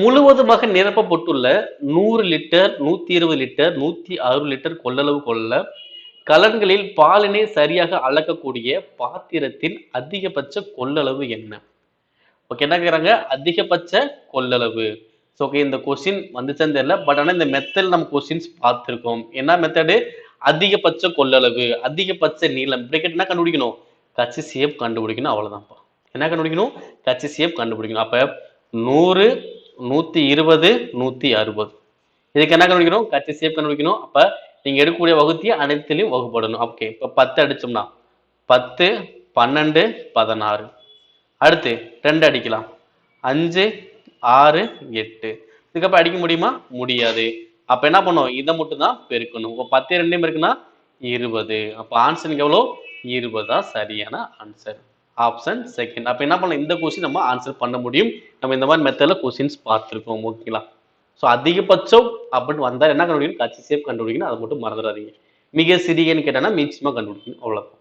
முழுவதுமாக நிரப்பப்பட்டுள்ள நூறு லிட்டர் நூத்தி இருபது லிட்டர் நூத்தி அறுபது லிட்டர் கொள்ளளவு கொள்ள கலன்களில் பாலினை சரியாக அளக்கக்கூடிய பாத்திரத்தின் அதிகபட்ச கொள்ளளவு என்ன? ஓகே என்ன கேட்குறாங்க அதிகபட்ச கொள்ளளவு. ஸோ ஓகே இந்த கொஸ்டின் வந்துச்சான்னு தெரியல பட் ஆனால் இந்த மெத்தட் நம்ம கொஸ்டின்ஸ் பார்த்துருக்கோம். என்ன மெத்தடு அதிகபட்ச கொள்ளளவு அதிகபட்ச நீளம். பிரேக்கெட் என்ன கண்டுபிடிக்கணும்? கட்சி சேப் கண்டுபிடிக்கணும் அவ்வளோதான்ப்பா என்ன கண்டுபிடிக்கணும்? கட்சி சேப் கண்டுபிடிக்கணும். அப்போ நூறு நூத்தி இருபது நூத்தி அறுபது. இதுக்கு என்ன கண்டுபிடிக்கணும்? கட்சி சேப் கண்டுபிடிக்கணும். அப்ப நீங்க எடுக்கக்கூடிய வகுத்தியை அனைத்திலையும் வகுப்படணும் ஓகே இப்ப பத்து அடிச்சோம்னா பத்து பன்னெண்டு பதினாறு. அடுத்து ரெண்டு அடிக்கலாம். அஞ்சு ஆறு எட்டு. இதுக்கப்புறம் அடிக்க முடியுமா? முடியாது. அப்ப என்ன பண்ணுவோம் இதை மட்டும் தான் பெருக்கணும். இப்போ பத்து ரெண்டையும் இருக்குன்னா இருபது. அப்ப ஆன்சருக்கு எவ்வளோ இருபது? தான் சரியான ஆன்சர் ஆப்ஷன் செகண்ட் அப்ப என்ன பண்ணலாம்? இந்த கொஸ்டின் நம்ம ஆன்சர் பண்ண முடியும். நம்ம இந்த மாதிரி மெத்தடில் கொஸ்டின்ஸ் பார்த்துருக்கோம் ஓகேங்களா ஸோ அதிகபட்சம் அப்படின்னு வந்தால் என்ன கண்டுபிடிக்கணும்? கட்சி சேஃப் கண்டுபிடிக்கணும். அதை மட்டும் மறந்துடாதீங்க. மிக சிறியன்னு கேட்டால் மிக்சிமா கண்டுபிடிக்கணும். அவ்வளோதான்